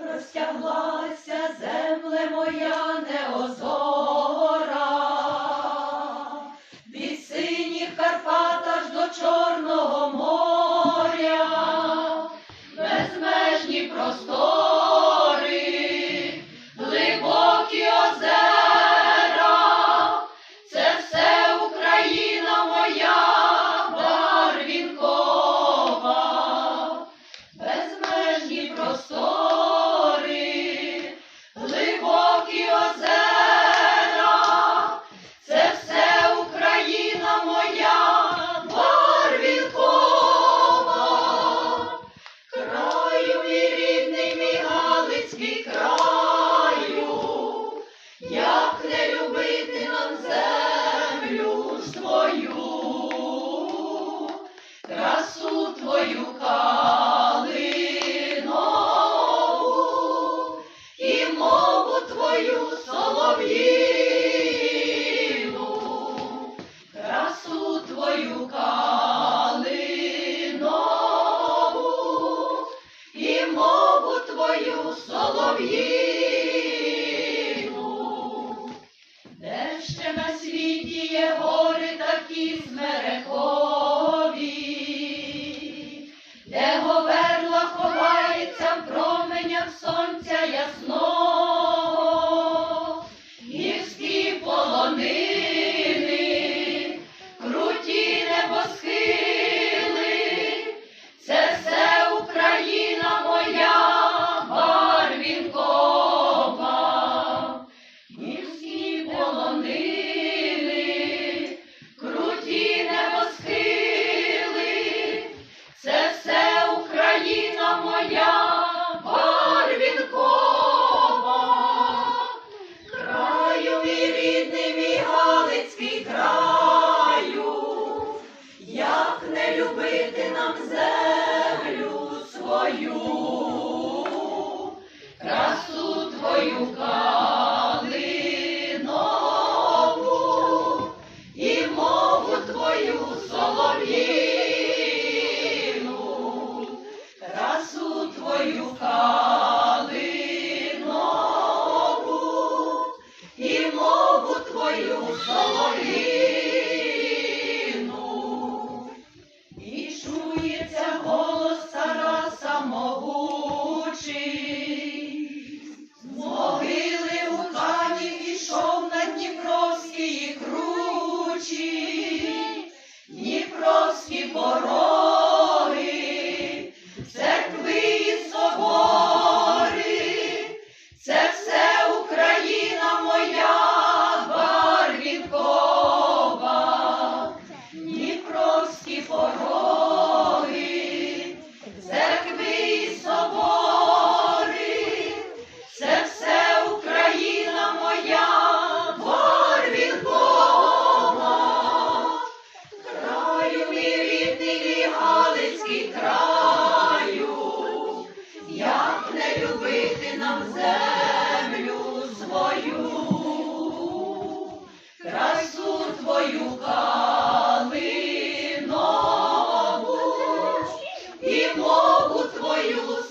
простяглася земле моя неозор. Because Hamza. Чується голос стара самогучий. you will